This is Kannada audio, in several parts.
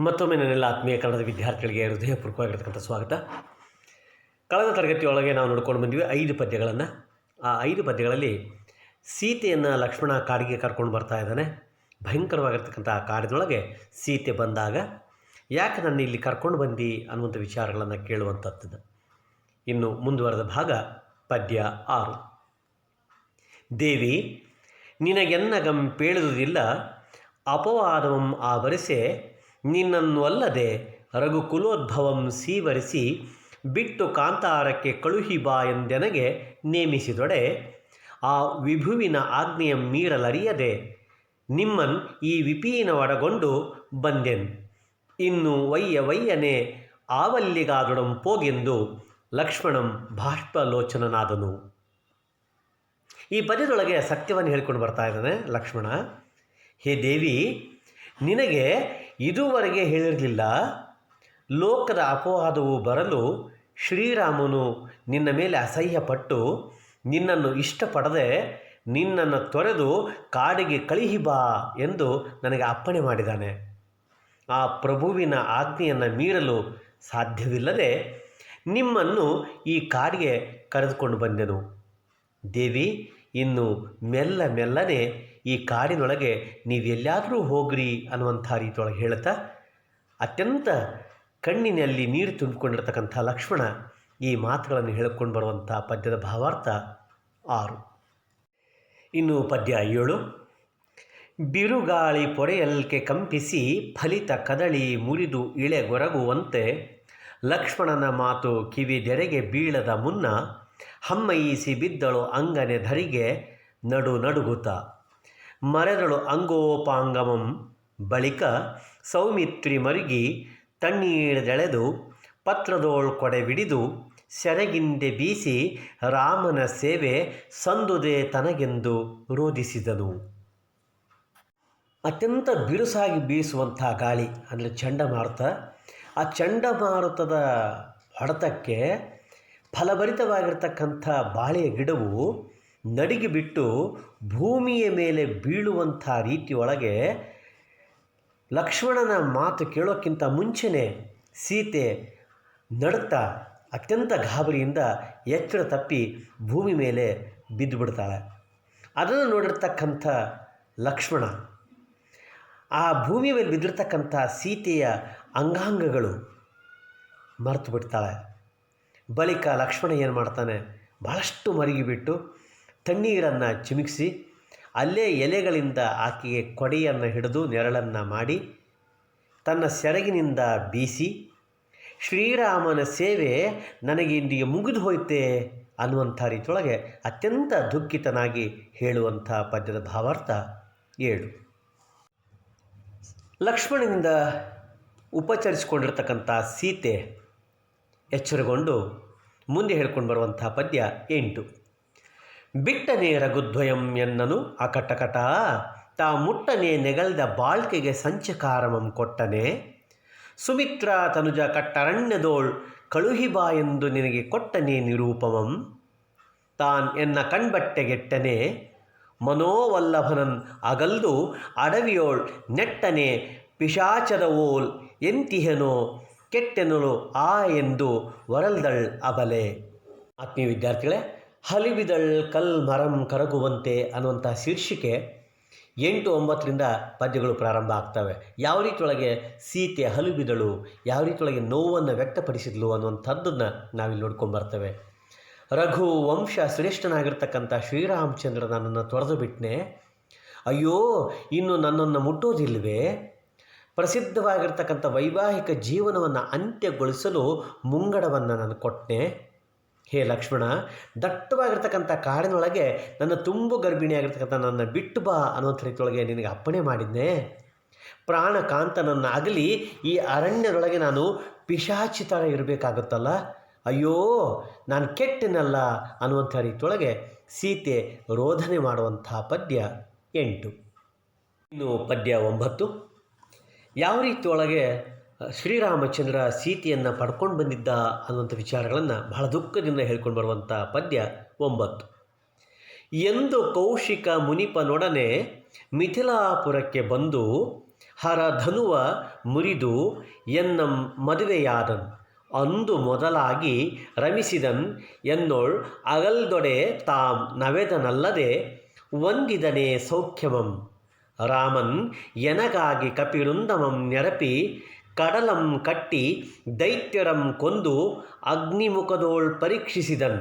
ಮತ್ತೊಮ್ಮೆ ನನ್ನೆಲ್ಲ ಆತ್ಮೀಯ ಕನ್ನಡದ ವಿದ್ಯಾರ್ಥಿಗಳಿಗೆ ಹೃದಯಪೂರ್ವಕವಾಗಿರ್ತಕ್ಕಂಥ ಸ್ವಾಗತ. ಕಳೆದ ತರಗತಿಯೊಳಗೆ ನಾವು ನೋಡ್ಕೊಂಡು ಬಂದಿವಿ ಐದು ಪದ್ಯಗಳನ್ನು. ಆ ಐದು ಪದ್ಯಗಳಲ್ಲಿ ಸೀತೆಯನ್ನು ಲಕ್ಷ್ಮಣ ಕಾಡಿಗೆ ಕರ್ಕೊಂಡು ಬರ್ತಾ ಇದ್ದಾನೆ. ಭಯಂಕರವಾಗಿರ್ತಕ್ಕಂಥ ಆ ಕಾಡಿನೊಳಗೆ ಸೀತೆ ಬಂದಾಗ ಯಾಕೆ ನನ್ನ ಇಲ್ಲಿ ಕರ್ಕೊಂಡು ಬಂದು ಅನ್ನುವಂಥ ವಿಚಾರಗಳನ್ನು ಕೇಳುವಂಥದ್ದು ಇನ್ನು ಮುಂದುವರೆದ ಭಾಗ ಪದ್ಯ ಆರು. ದೇವಿ ನಿನಗೆನ್ನಗಂ ಪೇಳುವುದಿಲ್ಲ ಅಪವಾದವಂ ಆವರಿಸೆ ನಿನ್ನನ್ನು ಅಲ್ಲದೆ ರಘುಕುಲೋದ್ಭವಂ ಸೀವರಿಸಿ ಬಿಟ್ಟು ಕಾಂತಾರಕ್ಕೆ ಕಳುಹಿ ಬಾ ಎಂದೆನಗೆ ನೇಮಿಸಿದೊಡೆ. ಆ ವಿಭುವಿನ ಆಜ್ಞೆಯ ಮೀರಲರಿಯದೆ, ನಿಮ್ಮನ್ ಈ ವಿಪೀನ ಒಡಗೊಂಡು ಬಂದೆನ್. ಇನ್ನು ವಯ್ಯ ವಯ್ಯನೆ ಆವಲ್ಲಿಗಾದೊಡಂ ಪೋಗೆಂದು ಲಕ್ಷ್ಮಣಂ ಬಾಷ್ಪಲೋಚನನಾದನು. ಈ ಪದ್ಯದೊಳಗೆ ಸತ್ಯವನ್ನು ಹೇಳ್ಕೊಂಡು ಬರ್ತಾ ಇದ್ದಾನೆ ಲಕ್ಷ್ಮಣ. ಹೇ ದೇವಿ ನಿನಗೆ ಇದುವರೆಗೆ ಹೇಳಿರಲಿಲ್ಲ, ಲೋಕದ ಅಪವಾದವು ಬರಲು ಶ್ರೀರಾಮನು ನಿನ್ನ ಮೇಲೆ ಅಸಹ್ಯಪಟ್ಟು ನಿನ್ನನ್ನು ಇಷ್ಟಪಡದೆ ನಿನ್ನನ್ನು ತೊರೆದು ಕಾಡಿಗೆ ಕಳಿಹಿ ಬಾ ಎಂದು ನನಗೆ ಅಪ್ಪಣೆ ಮಾಡಿದ್ದಾನೆ. ಆ ಪ್ರಭುವಿನ ಆಜ್ಞೆಯನ್ನು ಮೀರಲು ಸಾಧ್ಯವಿಲ್ಲದೆ ನಿಮ್ಮನ್ನು ಈ ಕಾಡಿಗೆ ಕರೆದುಕೊಂಡು ಬಂದೆನು. ದೇವಿ, ಇನ್ನು ಮೆಲ್ಲ ಮೆಲ್ಲನೆ ಈ ಕಾಡಿನೊಳಗೆ ನೀವು ಎಲ್ಲಾದರೂ ಹೋಗ್ರಿ ಅನ್ನುವಂಥ ರೀತಿಯೊಳಗೆ ಹೇಳ್ತಾ ಅತ್ಯಂತ ಕಣ್ಣಿನಲ್ಲಿ ನೀರು ತುಂಬಿಕೊಂಡಿರ್ತಕ್ಕಂಥ ಲಕ್ಷ್ಮಣ ಈ ಮಾತುಗಳನ್ನು ಹೇಳಿಕೊಂಡು ಬರುವಂಥ ಪದ್ಯದ ಭಾವಾರ್ಥ ಆರು. ಇನ್ನು ಪದ್ಯ ಏಳು. ಬಿರುಗಾಳಿ ಪೊರೆಯಲ್ಕೆ ಕಂಪಿಸಿ ಫಲಿತ ಕದಳಿ ಮುರಿದು ಇಳೆ ಗೊರಗುವಂತೆ ಲಕ್ಷ್ಮಣನ ಮಾತು ಕಿವಿದೆರೆಗೆ ಬೀಳದ ಮುನ್ನ ಹಮ್ಮಯಿಸಿ ಬಿದ್ದಳು ಅಂಗನೆ ಧರಿಗೆ ನಡು ನಡುಗುತ್ತ. ಮರೆದಳು ಅಂಗೋಪಾಂಗಮಂ. ಬಳಿಕ ಸೌಮಿತ್ರಿ ಮರುಗಿ ತಣ್ಣೀರದೆಳೆದು ಪತ್ರದೋಳ್ ಕೊಡೆಬಿಡಿದು ಸೆರಗಿಂದೆ ಬೀಸಿ ರಾಮನ ಸೇವೆ ಸಂದುದೆ ತನಗೆಂದು ರೋಧಿಸಿದನು. ಅತ್ಯಂತ ಬಿರುಸಾಗಿ ಬೀಸುವಂಥ ಗಾಳಿ ಅಂದರೆ ಚಂಡಮಾರುತ. ಆ ಚಂಡಮಾರುತದ ಹೊಡೆತಕ್ಕೆ ಫಲಭರಿತವಾಗಿರ್ತಕ್ಕಂಥ ಬಾಳೆಯ ಗಿಡವು ನಡಿಗೆ ಬಿಟ್ಟು ಭೂಮಿಯ ಮೇಲೆ ಬೀಳುವಂಥ ರೀತಿಯೊಳಗೆ ಲಕ್ಷ್ಮಣನ ಮಾತು ಕೇಳೋಕ್ಕಿಂತ ಮುಂಚೆನೇ ಸೀತೆ ನಡುತ್ತಾ ಅತ್ಯಂತ ಗಾಬರಿಯಿಂದ ಎಚ್ಚರ ತಪ್ಪಿ ಭೂಮಿ ಮೇಲೆ ಬಿದ್ದು ಬಿಡ್ತಾಳೆ ಅದನ್ನು ನೋಡಿರ್ತಕ್ಕಂಥ ಲಕ್ಷ್ಮಣ, ಆ ಭೂಮಿ ಮೇಲೆ ಬಿದ್ದಿರ್ತಕ್ಕಂಥ ಸೀತೆಯ ಅಂಗಾಂಗಗಳು ಮರೆತು ಬಿಡ್ತಾಳೆ ಬಳಿಕ ಲಕ್ಷ್ಮಣ ಏನು ಮಾಡ್ತಾನೆ ಭಾಳಷ್ಟು ಮರುಗಿಬಿಟ್ಟು ತಣ್ಣೀರನ್ನು ಚಿಮುಕಿಸಿ, ಅಲ್ಲೇ ಎಲೆಗಳಿಂದ ಆಕೆಗೆ ಕೊಡೆಯನ್ನು ಹಿಡಿದು ನೆರಳನ್ನು ಮಾಡಿ, ತನ್ನ ಸೆರಗಿನಿಂದ ಬೀಸಿ, ಶ್ರೀರಾಮನ ಸೇವೆ ನನಗೆ ಇಂದಿಗೆ ಮುಗಿದು ಹೋಯ್ತೆ ಅನ್ನುವಂಥ ರೀತಿಯೊಳಗೆ ಅತ್ಯಂತ ದುಃಖಿತನಾಗಿ ಹೇಳುವಂಥ ಪದ್ಯದ ಭಾವಾರ್ಥ ಏಳು. ಲಕ್ಷ್ಮಣನಿಂದ ಉಪಚರಿಸಿಕೊಂಡಿರ್ತಕ್ಕಂಥ ಸೀತೆ ಎಚ್ಚರಗೊಂಡು ಮುಂದೆ ಹೇಳ್ಕೊಂಡು ಬರುವಂಥ ಪದ್ಯ ಎಂಟು. ಬಿಟ್ಟನೆ ರಘುದ್ವಯಂ ಎನ್ನನು ಅಕಟಕಟ. ತಾ ಮುಟ್ಟನೆ ನೆಗಲ್ದ ಬಾಳ್ಕೆಗೆ ಸಂಚಕಾರಮಂ ಕೊಟ್ಟನೆ. ಸುಮಿತ್ರ ತನುಜ ಕಟ್ಟರಣ್ಯದೋಳ್ ಕಳುಹಿ ಬಾ ಎಂದು ನಿನಗೆ ಕೊಟ್ಟನೆ ನಿರೂಪಮಂ. ತಾನ್ ಎನ್ನ ಕಣ್ಬಟ್ಟೆಗೆಟ್ಟನೆ. ಮನೋವಲ್ಲಭನನ್ ಅಗಲ್ದು ಅಡವಿಯೋಳ್ ನೆಟ್ಟನೆ ಪಿಶಾಚದ ಓಲ್ ಎಂತಿಹೆನೋ ಕೆಟ್ಟೆನಲು ಆ ಎಂದು ವರಲ್ದಳ್ ಅಬಲೆ. ಆತ್ಮೀಯ ವಿದ್ಯಾರ್ಥಿಗಳೇ ಹಲಿಬಿದಳ್ ಕಲ್ ಮರಂ ಕರಗುವಂತೆ ಅನ್ನುವಂಥ ಶೀರ್ಷಿಕೆ ಎಂಟು ಒಂಬತ್ತರಿಂದ ಪದ್ಯಗಳು ಪ್ರಾರಂಭ ಆಗ್ತವೆ. ಯಾವ ರೀತಿಯೊಳಗೆ ಸೀತೆ ಹಲುಬಿದಳು, ಯಾವ ರೀತಿಯೊಳಗೆ ನೋವನ್ನು ವ್ಯಕ್ತಪಡಿಸಿದ್ಲು ಅನ್ನುವಂಥದ್ದನ್ನು ನಾವಿಲ್ಲಿ ನೋಡ್ಕೊಂಡು ಬರ್ತೇವೆ. ರಘು ವಂಶ ಶ್ರೇಷ್ಠನಾಗಿರ್ತಕ್ಕಂಥ ಶ್ರೀರಾಮಚಂದ್ರ ನನ್ನನ್ನು ತೊರೆದು ಬಿಟ್ಟನೆ ಅಯ್ಯೋ, ಇನ್ನು ನನ್ನನ್ನು ಮುಟ್ಟೋದಿಲ್ವೇ? ಪ್ರಸಿದ್ಧವಾಗಿರ್ತಕ್ಕಂಥ ವೈವಾಹಿಕ ಜೀವನವನ್ನು ಅಂತ್ಯಗೊಳಿಸಲು ಮುಂಗಡವನ್ನು ನಾನು ಕೊಟ್ಟೆ ಹೇ ಲಕ್ಷ್ಮಣ, ದಟ್ಟವಾಗಿರ್ತಕ್ಕಂಥ ಕಾಡಿನೊಳಗೆ ನನ್ನ ತುಂಬು ಗರ್ಭಿಣಿಯಾಗಿರ್ತಕ್ಕಂಥ ನನ್ನ ಬಿಟ್ಟು ಬಾ ಅನ್ನುವಂಥ ರೀತಿಯೊಳಗೆ ನಿನಗೆ ಅಪ್ಪಣೆ ಮಾಡಿದ್ದೆ ಪ್ರಾಣ ಕಾಂತನನ್ನು ಆಗಲಿ ಈ ಅರಣ್ಯದೊಳಗೆ ನಾನು ಪಿಶಾಚಿ ಥರ ಇರಬೇಕಾಗುತ್ತಲ್ಲ? ಅಯ್ಯೋ, ನಾನು ಕೆಟ್ಟನಲ್ಲ ಅನ್ನುವಂಥ ರೀತಿಯೊಳಗೆ ಸೀತೆ ರೋಧನೆ ಮಾಡುವಂಥ ಪದ್ಯ ಎಂಟು. ಇನ್ನು ಪದ್ಯ ಒಂಬತ್ತು. ಯಾವ ರೀತಿಯೊಳಗೆ ಶ್ರೀರಾಮಚಂದ್ರ ಸೀತೆಯನ್ನು ಪಡ್ಕೊಂಡು ಬಂದಿದ್ದ ಅನ್ನುವಂಥ ವಿಚಾರಗಳನ್ನು ಬಹಳ ದುಃಖದಿಂದ ಹೇಳ್ಕೊಂಡು ಬರುವಂಥ ಪದ್ಯ ಒಂಬತ್ತು. ಎಂದು ಕೌಶಿಕ ಮುನಿಪನೊಡನೆ ಮಿಥಿಲಾಪುರಕ್ಕೆ ಬಂದು ಹರ ಧನುವ ಮುರಿದು ಎನ್ನಂ ಮದುವೆಯಾದನ್, ಅಂದು ಮೊದಲಾಗಿ ರಮಿಸಿದನ್ ಎನ್ನೋಳ್ ಅಗಲ್ದೊಡೆ ತಾಮ್ ನವೆದನಲ್ಲದೆ ವಂದಿದನೆ ಸೌಖ್ಯಮಂ, ರಾಮನ್ ಎನಗಾಗಿ ಕಪಿಳುಂದಮಂ ನೆರಪಿ ಕಡಲಂ ಕಟ್ಟಿ ದೈತ್ಯರಂ ಕೊಂದು ಅಗ್ನಿಮುಖದೋಳ್ ಪರೀಕ್ಷಿಸಿದನ್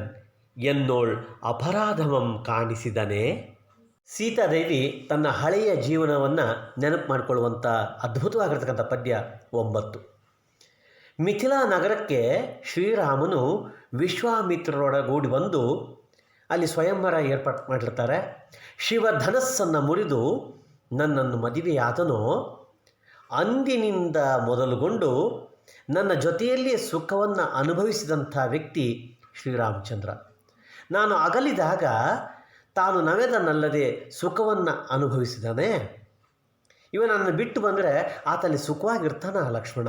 ಎನ್ನೋಳ್ ಅಪರಾಧಮಂ ಕಾಣಿಸಿದನೆ. ಸೀತಾದೇವಿ ತನ್ನ ಹಳೆಯ ಜೀವನವನ್ನು ನೆನಪು ಮಾಡಿಕೊಳ್ಳುವಂಥ ಅದ್ಭುತವಾಗಿರ್ತಕ್ಕಂಥ ಪದ್ಯ ಒಂಬತ್ತು. ಮಿಥಿಲಾ ನಗರಕ್ಕೆ ಶ್ರೀರಾಮನು ವಿಶ್ವಾಮಿತ್ರರೊಡಗೂಡಿ ಬಂದು ಅಲ್ಲಿ ಸ್ವಯಂವರ ಏರ್ಪಾಡು ಮಾಡಿರ್ತಾರೆ. ಶಿವಧನಸ್ಸನ್ನು ಮುರಿದು ನನ್ನನ್ನು ಮದುವೆಯಾದನೋ. ಅಂದಿನಿಂದ ಮೊದಲುಗೊಂಡು ನನ್ನ ಜೊತೆಯಲ್ಲಿಯೇ ಸುಖವನ್ನು ಅನುಭವಿಸಿದಂಥ ವ್ಯಕ್ತಿ ಶ್ರೀರಾಮಚಂದ್ರ. ನಾನು ಅಗಲಿದಾಗ ತಾನು ನವೆದನಲ್ಲದೆ ಸುಖವನ್ನು ಅನುಭವಿಸಿದಾನೆ. ಇವ ನನ್ನನ್ನು ಬಿಟ್ಟು ಬಂದರೆ ಆತಲ್ಲಿ ಸುಖವಾಗಿರ್ತಾನ ಲಕ್ಷ್ಮಣ?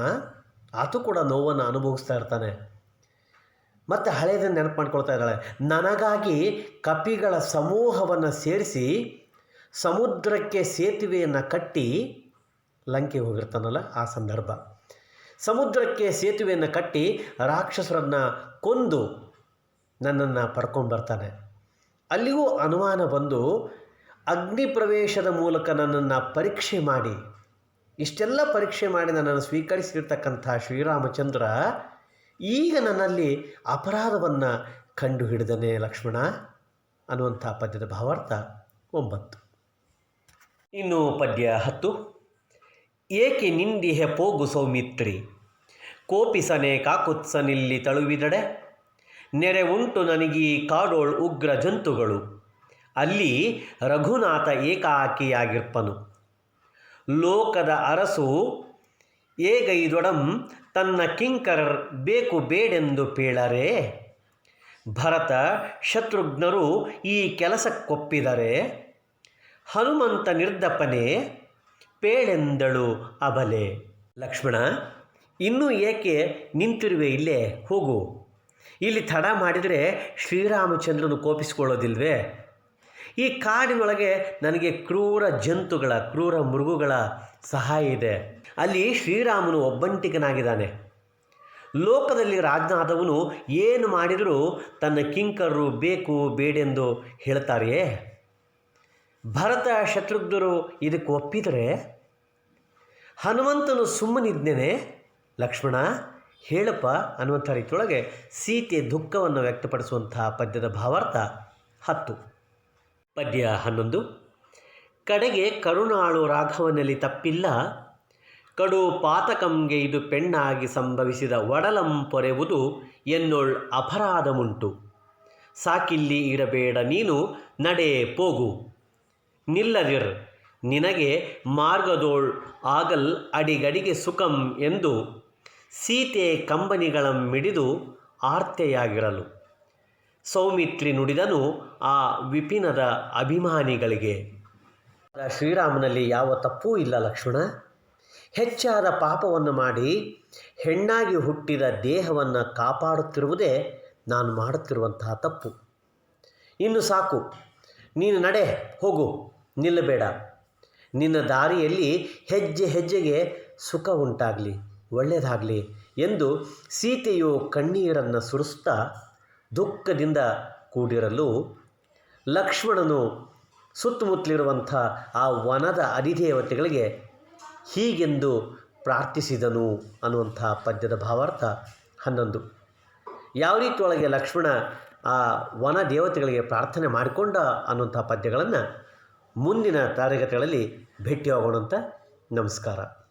ಆತು ಕೂಡ ನೋವನ್ನು ಅನುಭವಿಸ್ತಾ ಇರ್ತಾನೆ. ಮತ್ತು ಹಳೆಯದನ್ನು ನೆನಪು ಮಾಡ್ಕೊಳ್ತಾ ಇದ್ದಾಳೆ. ನನಗಾಗಿ ಕಪಿಗಳ ಸಮೂಹವನ್ನು ಸೇರಿಸಿ ಸಮುದ್ರಕ್ಕೆ ಸೇತುವೆಯನ್ನು ಕಟ್ಟಿ ಲಂಕೆ ಹೋಗಿರ್ತಾನಲ್ಲ ಆ ಸಂದರ್ಭ. ಸಮುದ್ರಕ್ಕೆ ಸೇತುವೆಯನ್ನು ಕಟ್ಟಿ ರಾಕ್ಷಸರನ್ನು ಕೊಂದು ನನ್ನನ್ನು ಪಡ್ಕೊಂಡ್ಬರ್ತಾನೆ ಅಲ್ಲಿಗೂ ಅನುಮಾನ ಬಂದು ಅಗ್ನಿ ಪ್ರವೇಶದ ಮೂಲಕ ನನ್ನನ್ನು ಪರೀಕ್ಷೆ ಮಾಡಿ. ಇಷ್ಟೆಲ್ಲ ಪರೀಕ್ಷೆ ಮಾಡಿ ನನ್ನನ್ನು ಸ್ವೀಕರಿಸಿರ್ತಕ್ಕಂಥ ಶ್ರೀರಾಮಚಂದ್ರ ಈಗ ನನ್ನಲ್ಲಿ ಅಪರಾಧವನ್ನು ಕಂಡು ಹಿಡಿದನೆ ಲಕ್ಷ್ಮಣ ಅನ್ನುವಂಥ ಪದ್ಯದ ಭಾವಾರ್ಥ ಒಂಬತ್ತು. ಇನ್ನು ಪದ್ಯ ಹತ್ತು. ಏಕೆ ನಿಂದಿಹೆ ಪೋಗು ಸೌಮಿತ್ರಿ? ಕೋಪಿಸನೆ ಕಾಕುತ್ಸನಿಲ್ಲಿ ತಳುವಿದಡೆ. ನೆರೆ ಉಂಟು ನನಗೀ ಕಾಡೋಳ್ ಉಗ್ರ ಜಂತುಗಳು. ಅಲ್ಲಿ ರಘುನಾಥ ಏಕಾಕಿಯಾಗಿರ್ಪನು. ಲೋಕದ ಅರಸು ಏಗೈದೊಡಂ ತನ್ನ ಕಿಂಕರರ್ ಬೇಕು ಬೇಡೆಂದು ಪೇಳರೆ? ಭರತ ಶತ್ರುಘ್ನರು ಈ ಕೆಲಸಕ್ಕೊಪ್ಪಿದರೆ? ಹನುಮಂತ ನಿರ್ದಪನೆ ಪೇಳೆಂದಳು ಅಬಲೆ. ಲಕ್ಷ್ಮಣ, ಇನ್ನೂ ಏಕೆ ನಿಂತಿರುವೆ ಇಲ್ಲೇ? ಹೋಗು. ಇಲ್ಲಿ ತಡ ಮಾಡಿದರೆ ಶ್ರೀರಾಮಚಂದ್ರನು ಕೋಪಿಸಿಕೊಳ್ಳೋದಿಲ್ವೇ? ಈ ಕಾಡಿನೊಳಗೆ ನನಗೆ ಕ್ರೂರ ಜಂತುಗಳ, ಕ್ರೂರ ಮೃಗಗಳ ಸಹಾಯ ಇದೆ. ಅಲ್ಲಿ ಶ್ರೀರಾಮನು ಒಬ್ಬಂಟಿಗನಾಗಿದ್ದಾನೆ. ಲೋಕದಲ್ಲಿ ರಾಜನಾದವನು ಏನು ಮಾಡಿದರೂ ತನ್ನ ಕಿಂಕರರು ಬೇಕು, ಬೇಡೆಂದು ಹೇಳ್ತಾರೆಯೇ ಭರತ ಶತ್ರುಘ್ನರು ಇದಕ್ಕೆ ಒಪ್ಪಿದರೆ? ಹನುಮಂತನು ಸುಮ್ಮನಿದ್ದೇನೆ ಲಕ್ಷ್ಮಣ, ಹೇಳಪ್ಪ ಅನ್ನುವಂಥ ರೀತಿಯೊಳಗೆ ಸೀತೆ ದುಃಖವನ್ನು ವ್ಯಕ್ತಪಡಿಸುವಂತಹ ಪದ್ಯದ ಭಾವಾರ್ಥ ಹತ್ತು. ಪದ್ಯ ಹನ್ನೊಂದು. ಕಡೆಗೆ ಕರುಣಾಳು ರಾಘವನಲ್ಲಿ ತಪ್ಪಿಲ್ಲ. ಕಡು ಪಾತಕಂಗೆ ಇದು ಪೆಣ್ಣಾಗಿ ಸಂಭವಿಸಿದ ಒಡಲಂ ಪೊರೆವುದು ಎನ್ನೊಳ್ ಅಪರಾಧಮುಂಟು ಸಾಕಿಲ್ಲಿ ಇರಬೇಡ ನೀನು, ನಡೆ ಪೋಗು. ನಿಲ್ಲದಿರ್. ನಿನಗೆ ಮಾರ್ಗದೋಳ್ ಆಗಲ್ ಅಡಿಗಡಿಗೆ ಸುಖಂ ಎಂದು ಸೀತೆ ಕಂಬನಿಗಳ ಮಿಡಿದು ಆರ್ತೆಯಾಗಿರಲು. ಸೌಮಿತ್ರಿ ನುಡಿದನು ಆ ವಿಪಿನದ ಅಭಿಮಾನಿಗಳಿಗೆ. ಶ್ರೀರಾಮನಲ್ಲಿ ಯಾವ ತಪ್ಪೂ ಇಲ್ಲ ಲಕ್ಷ್ಮಣ. ಹೆಚ್ಚಾದ ಪಾಪವನ್ನು ಮಾಡಿ ಹೆಣ್ಣಾಗಿ ಹುಟ್ಟಿದ ದೇಹವನ್ನು ಕಾಪಾಡುತ್ತಿರುವುದೇ ನಾನು ಮಾಡುತ್ತಿರುವಂತಹ ತಪ್ಪು. ಇನ್ನು ಸಾಕು, ನೀನು ನಡೆ, ಹೋಗು, ನಿಲ್ಲಬೇಡ. ನಿನ್ನ ದಾರಿಯಲ್ಲಿ ಹೆಜ್ಜೆ ಹೆಜ್ಜೆಗೆ ಸುಖ ಉಂಟಾಗಲಿ ಒಳ್ಳೆಯದಾಗಲಿ ಎಂದು ಸೀತೆಯು ಕಣ್ಣೀರನ್ನು ಸುರಿಸ್ತಾ ದುಃಖದಿಂದ ಕೂಡಿರಲು ಲಕ್ಷ್ಮಣನು ಸುತ್ತಮುತ್ತಲಿರುವಂಥ ಆ ವನದ ಅಧಿದೇವತೆಗಳಿಗೆ ಹೀಗೆಂದು ಪ್ರಾರ್ಥಿಸಿದನು ಅನ್ನುವಂಥ ಪದ್ಯದ ಭಾವಾರ್ಥ ಹನ್ನೊಂದು. ಯಾವ ರೀತಿಯೊಳಗೆ ಲಕ್ಷ್ಮಣ ಆ ವನ ದೇವತೆಗಳಿಗೆ ಪ್ರಾರ್ಥನೆ ಮಾಡಿಕೊಂಡ ಅನ್ನುವಂಥ ಪದ್ಯಗಳನ್ನು ಮುಂದಿನ ತರಗತಿಗಳಲ್ಲಿ ಭೇಟಿಯಾಗೋಣ ಅಂತ ನಮಸ್ಕಾರ.